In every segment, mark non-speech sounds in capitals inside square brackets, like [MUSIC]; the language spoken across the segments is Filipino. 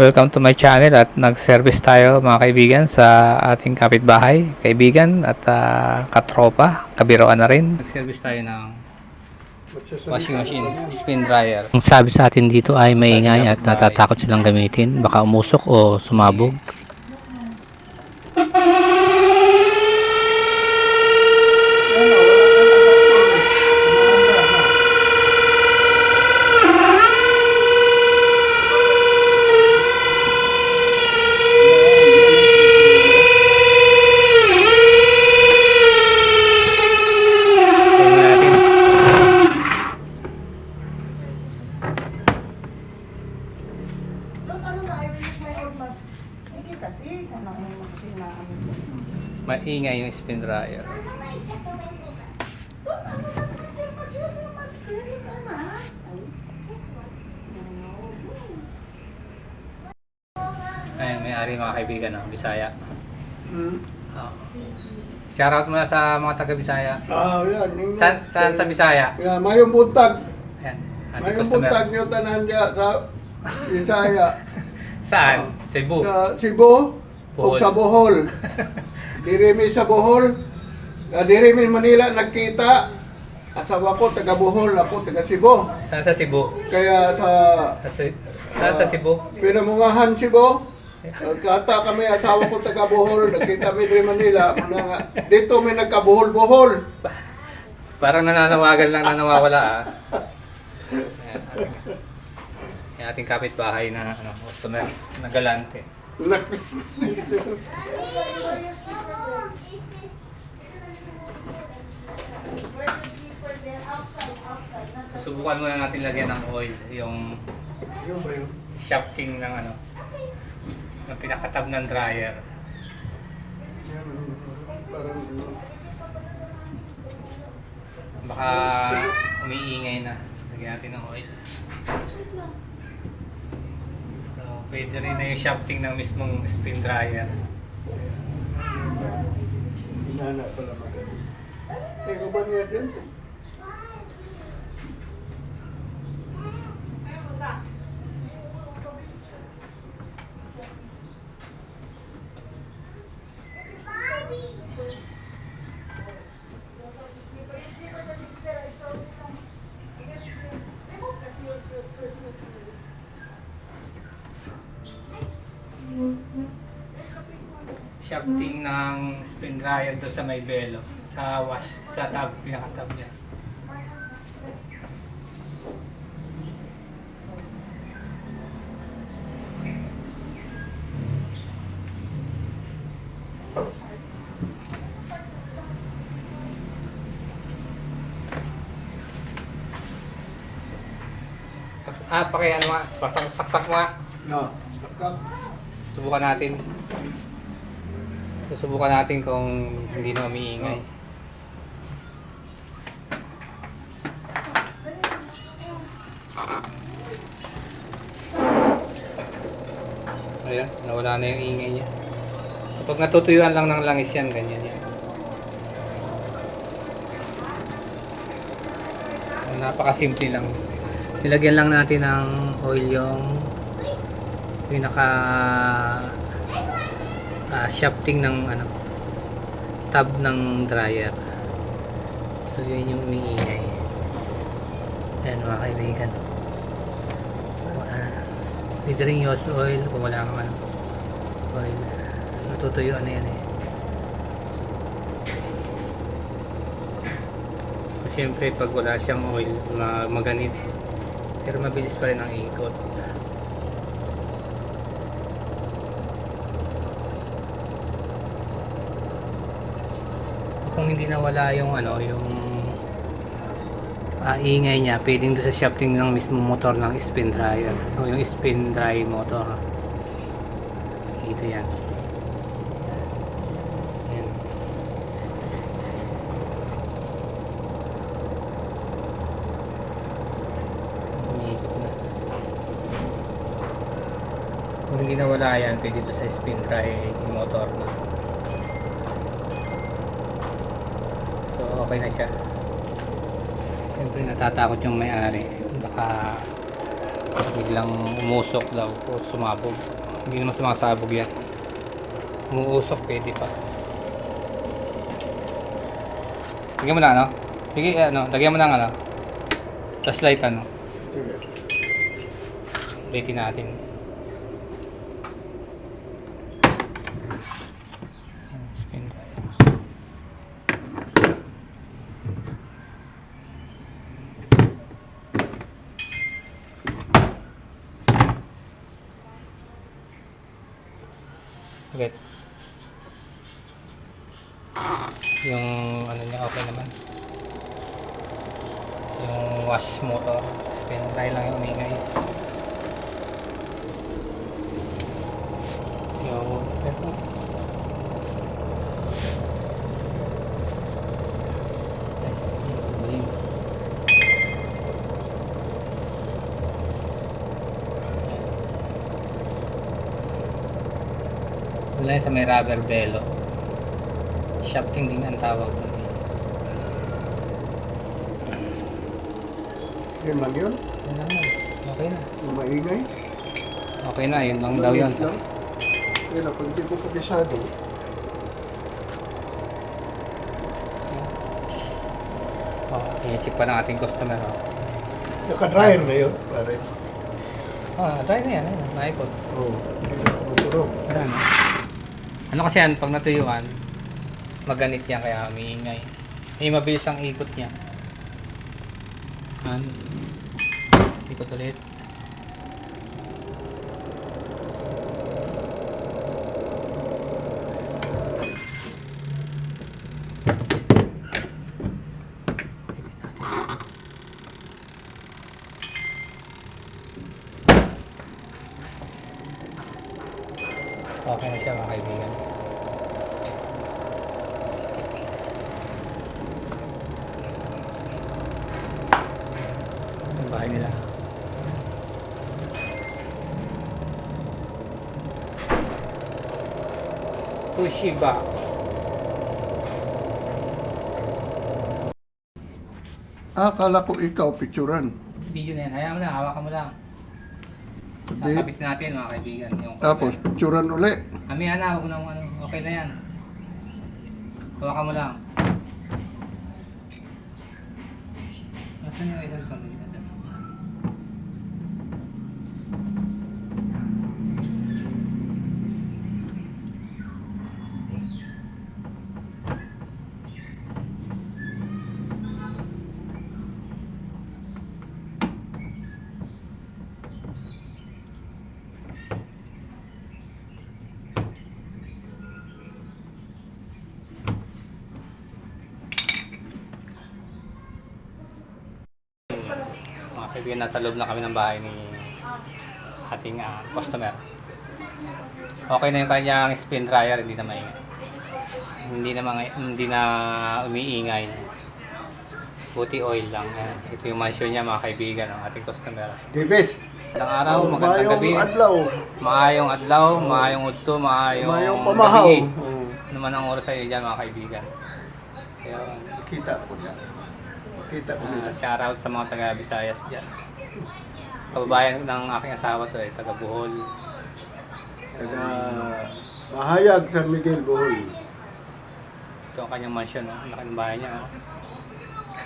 Welcome to my channel at nag-service tayo mga kaibigan sa ating kapitbahay, kaibigan at ah, katropa, kabiroan na rin. Nag-service tayo ng washing machine, spin dryer. Ang sabi sa atin dito ay maingay at natatakot silang gamitin, baka umusok o sumabog. Tingnan natin. Don't ano na, I will use my old mask. Hindi kasi, kung ano mo kasi na ano. Maingay yung spin dryer. Don't ano, that's not your mask, your your mask. There is a mask. Ay. Ayun, may-ari mga kaibigan ng Bisaya. Hmm. Oh. Shoutout muna sa mga taga Bisaya. Ah, yan. Yung, Saan, saan sa Bisaya? Yeah, mayong buntag. Ayan, ating Mayong customer. buntag nyo tanan diya sa Isaya. [LAUGHS] Saan? Cebu. Sa Cebu. Bohol. O sa Bohol. [LAUGHS] Diri mi sa Bohol. Ah, Diri mi Manila nagkita. Asawa ko taga Bohol, ako taga Cebu. Saan sa Cebu? Kaya sa Sa, saan sa Cebu? Pinamungahan Cebu. Kata kami asawa ko taga Bohol, nagkita mi diri Manila. Nga, dito mi nagkabuhol-buhol. Parang nananawagan lang na nawawala ah. Yung ating kapitbahay na ano, customer na galante. [LAUGHS] Subukan muna natin lagyan ng oil yung Yun ba yun? shafting ng ano ng pinakatab ng dryer. Yan, ano, parang ano. Baka umiingay na. Lagyan natin ng oil. So, pwede rin na yung shafting ng mismong spin dryer. Hinana pala maganda. Eh, kung ba niya dyan? Shafting ng spin dryer doon sa may belo. Sa wash, sa tab, pinakatab niya. Ah, paki ano nga, saksak, mo nga. No. Subukan natin. Susubukan natin kung hindi na umiingay. Ayan, nawala na yung ingay niya. Kapag natutuyuan lang ng langis yan, ganyan yan. Napakasimple lang. Nilagyan lang natin ng oil yung pinaka ah, shafting ng ano tab ng dryer. So yun yung umiingay. Ayan mga kaibigan. Uh, pwede rin use oil kung wala kang ano oil. Natutuyuan na yan eh. Siyempre pag wala siyang oil ma maganit. Pero mabilis pa rin ang ikot kung hindi nawala yung ano yung ah, ingay niya pwedeng doon sa shafting ng mismo motor ng spin dryer. O yung spin dry motor. Ito yan. Kung hindi nawala yan pwede doon sa spin dry motor na So, okay na siya. Siyempre natatakot yung may-ari. Baka Biglang umusok daw o sumabog. Hindi naman sumasabog yan. Umuusok, pwede pa. Lagyan mo na ano? Sige, ano, lagyan mo na ano. Flashlight ano. Sige. Rating natin. Ayan, spin drive. Okay. Yung ano niya okay naman. Yung wash motor, spin drive lang yung umingay. Yung pero Ay, dilim. Wala yun sa may rubber bello. Shafting din ang tawag doon. Yan man yun. Wala na. Okay na. Maingay. Okay na, yun lang daw yun. Lang. Yan ako, hindi ko kabisado. Oh, i-check pa ng ating customer. Oh. Naka-dryer na yun, pare. Ah, try na yan. Ayun, na-iPod. Oo. Na tumuturog. Ayan. Ano kasi yan, pag natuyuan, maganit yan kaya umiingay. Eh, mabilis ang ikot niya. Yan. Ikot ulit. Kaibigan. Ang bahay nila. Toshiba. Ah, akala ko ikaw, picturean. Video na yan. Hayaan mo na. Hawakan mo lang. Kakabit natin mga kaibigan. Yung Tapos, picturean uli. Kami na, huwag na ano. Okay na yan. Hawakan mo lang. Nasaan yung isang kang kaibigan, nasa loob na kami ng bahay ni ating ah, customer. Okay na yung kanyang spin dryer, hindi na maingay. Hindi na, mga, hindi na umiingay. Buti oil lang. Yan. Ito yung mansion niya mga kaibigan ng ating customer. The best. Magandang araw, magandang gabi. Adlaw. Maayong adlaw, maayong udto, maayong, Mayong pamahaw. gabi. Ano man ang oras sa iyo dyan mga kaibigan. Kaya, Kita ko na. Kita ko Ah, nila. shout out sa mga taga Visayas diyan. Kababayan ng aking asawa to eh, taga Bohol. Taga Mahayag, San Miguel, Bohol. Ito ang kanyang mansion, no? ang laki ng bahay niya. Oh.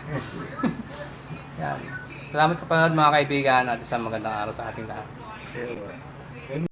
[LAUGHS] Yan. Salamat sa panonood mga kaibigan at isang magandang araw sa ating lahat. Ewa.